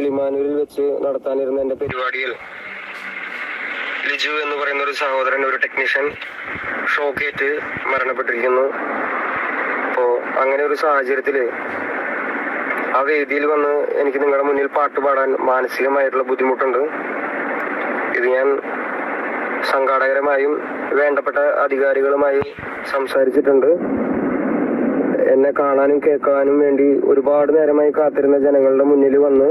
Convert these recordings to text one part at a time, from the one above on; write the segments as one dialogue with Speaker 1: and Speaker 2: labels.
Speaker 1: കിളിമാനൂരിൽ വെച്ച് നടത്താനിരുന്ന എന്റെ പരിപാടിയിൽ ലിജു എന്ന് പറയുന്ന ഒരു സഹോദരൻ ഒരു ടെക്നീഷ്യൻ ഷോക്കേറ്റ് മരണപ്പെട്ടിരിക്കുന്നു. അപ്പോ അങ്ങനെ ഒരു സാഹചര്യത്തിൽ ആ വേദിയിൽ വന്ന് എനിക്ക് നിങ്ങളുടെ മുന്നിൽ പാട്ട് പാടാൻ മാനസികമായിട്ടുള്ള ബുദ്ധിമുട്ടുണ്ട്. ഇത് ഞാൻ സംഘാടകരുമായും വേണ്ടപ്പെട്ട അധികാരികളുമായി സംസാരിച്ചിട്ടുണ്ട്. എന്നെ കാണാനും കേൾക്കാനും വേണ്ടി ഒരുപാട് നേരമായി കാത്തിരുന്ന ജനങ്ങളുടെ മുന്നിൽ വന്ന്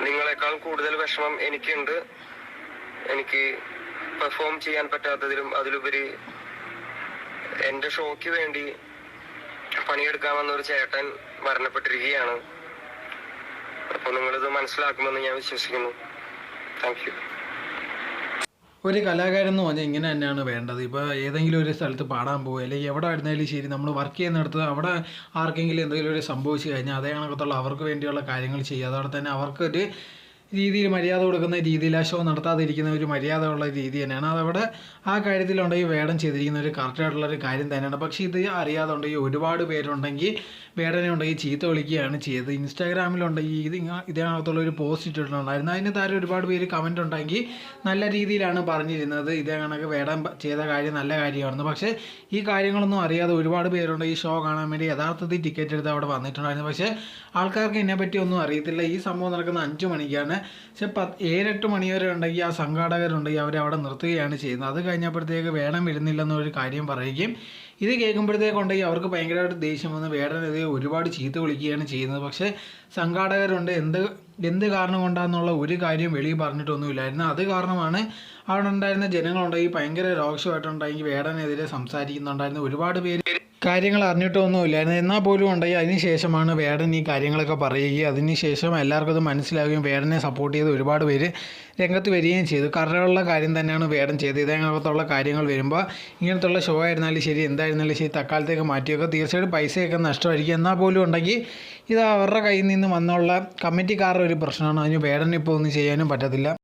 Speaker 1: നിങ്ങളെക്കാൾ കൂടുതൽ വിഷമം എനിക്കുണ്ട്. എനിക്ക് പെർഫോം ചെയ്യാൻ പറ്റാത്തതിലും അതിലുപരി എന്റെ ഷോക്ക് വേണ്ടി പണിയെടുക്കാൻ വന്ന ഒരു ചേട്ടൻ മരണപ്പെട്ടിരിക്കുകയാണ്. അപ്പൊ നിങ്ങളിത് മനസ്സിലാക്കുമെന്ന് ഞാൻ വിശ്വസിക്കുന്നു. താങ്ക് യു
Speaker 2: ഒരു കലാകാരൻ എന്ന് പറഞ്ഞാൽ ഇങ്ങനെ തന്നെയാണ് വേണ്ടത്. ഇപ്പോൾ ഏതെങ്കിലും ഒരു സ്ഥലത്ത് പാടാൻ പോകുക അല്ലെങ്കിൽ എവിടെ ആയിരുന്നാലും ശരി നമ്മൾ വർക്ക് ചെയ്യുന്നിടത്ത് അവിടെ ആർക്കെങ്കിലും എന്തെങ്കിലും ഒരു സംഭവിച്ചു കഴിഞ്ഞാൽ അതേ കണക്കത്തുള്ള അവർക്ക് വേണ്ടിയുള്ള കാര്യങ്ങൾ ചെയ്യുക. അതോടെ തന്നെ അവർക്കൊരു രീതിയിൽ മര്യാദ കൊടുക്കുന്ന രീതിയിൽ ആ ഷോ നടത്താതിരിക്കുന്ന ഒരു മര്യാദ ഉള്ള രീതി തന്നെയാണ്. അതവിടെ ആ കാര്യത്തിലുണ്ടെങ്കിൽ വേടം ചെയ്തിരിക്കുന്ന ഒരു കറക്റ്റായിട്ടുള്ള ഒരു കാര്യം തന്നെയാണ്. പക്ഷേ ഇത് അറിയാതെ ഉണ്ടെങ്കിൽ ഒരുപാട് പേരുണ്ടെങ്കിൽ വേടനെ ഉണ്ടെങ്കിൽ ചീത്ത വിളിക്കുകയാണ് ചെയ്തത്. ഇൻസ്റ്റാഗ്രാമിലുണ്ടെങ്കിൽ ഇത് ഇതിനകത്തുള്ള ഒരു പോസ്റ്റ് ഇട്ടിട്ടുണ്ടായിരുന്നു. അതിന് താരം ഒരുപാട് പേര് കമന്റ് ഉണ്ടെങ്കിൽ നല്ല രീതിയിലാണ് പറഞ്ഞിരുന്നത്. ഇതേ കണക്ക് വേടം ചെയ്ത കാര്യം നല്ല കാര്യമായിരുന്നു പക്ഷേ ഈ കാര്യങ്ങളൊന്നും അറിയാതെ ഒരുപാട് പേരുണ്ട് ഈ ഷോ കാണാൻ വേണ്ടി യഥാർത്ഥത്തിൽ ടിക്കറ്റ് എടുത്ത് അവിടെ വന്നിട്ടുണ്ടായിരുന്നു. പക്ഷേ ആൾക്കാർക്ക് ഇതിനെപ്പറ്റി ഒന്നും അറിയത്തില്ല. ഈ സംഭവം നടക്കുന്ന അഞ്ച് മണിക്കാണ് പക്ഷെ പത്ത് ഏഴെട്ട് മണി വരെ ഉണ്ടെങ്കിൽ ആ സംഘാടകരുണ്ടെങ്കിൽ അവരെ അവിടെ നിർത്തുകയാണ് ചെയ്യുന്നത്. അത് കഴിഞ്ഞപ്പോഴത്തേക്ക് വേടം വരുന്നില്ലെന്നൊരു കാര്യം പറയുകയും ഇത് കേൾക്കുമ്പോഴത്തേക്കുണ്ടെങ്കിൽ അവർക്ക് ഭയങ്കരമായിട്ട് ദേഷ്യം വന്ന് വേടനെതിരെ ഒരുപാട് ചീത്ത വിളിക്കുകയാണ് ചെയ്യുന്നത്. പക്ഷേ സംഘാടകരുണ്ട് എന്ത് എന്ത് കാരണം കൊണ്ടാണെന്നുള്ള ഒരു കാര്യം വെളിയിൽ പറഞ്ഞിട്ടൊന്നുമില്ലായിരുന്നു. അത് കാരണമാണ് അവിടെ ഉണ്ടായിരുന്ന ജനങ്ങളുണ്ടെങ്കിൽ ഭയങ്കര രോക്ഷമായിട്ടുണ്ടെങ്കിൽ വേടനെതിരെ സംസാരിക്കുന്നുണ്ടായിരുന്നു. ഒരുപാട് പേര് കാര്യങ്ങൾ അറിഞ്ഞിട്ടൊന്നുമില്ലായിരുന്നു എന്നാൽ പോലും ഉണ്ടെങ്കിൽ അതിന് ശേഷമാണ് വേടൻ ഈ കാര്യങ്ങളൊക്കെ പറയുകയും അതിന് ശേഷം എല്ലാവർക്കും അത് മനസ്സിലാവുകയും വേടനെ സപ്പോർട്ട് ചെയ്ത് ഒരുപാട് പേര് രംഗത്ത് വരികയും ചെയ്തു. കറകളുള്ള കാര്യം തന്നെയാണ് വേടൻ ചെയ്തത്. ഇതിനകത്തുള്ള കാര്യങ്ങൾ വരുമ്പോൾ ഇങ്ങനത്തുള്ള ഷോ ആയിരുന്നാലും ശരി എന്തായിരുന്നാലും ശരി തക്കാലത്തേക്ക് മാറ്റിയൊക്കെ തീർച്ചയായിട്ടും പൈസയൊക്കെ നഷ്ടമായിരിക്കും. എന്നാൽ പോലും ഉണ്ടെങ്കിൽ ഇത് അവരുടെ കയ്യിൽ നിന്ന് വന്നുള്ള കമ്മിറ്റിക്കാരുടെ ഒരു പ്രശ്നമാണ്. അതിന് വേടൻ ഇപ്പോൾ ഒന്നും ചെയ്യാനും പറ്റത്തില്ല.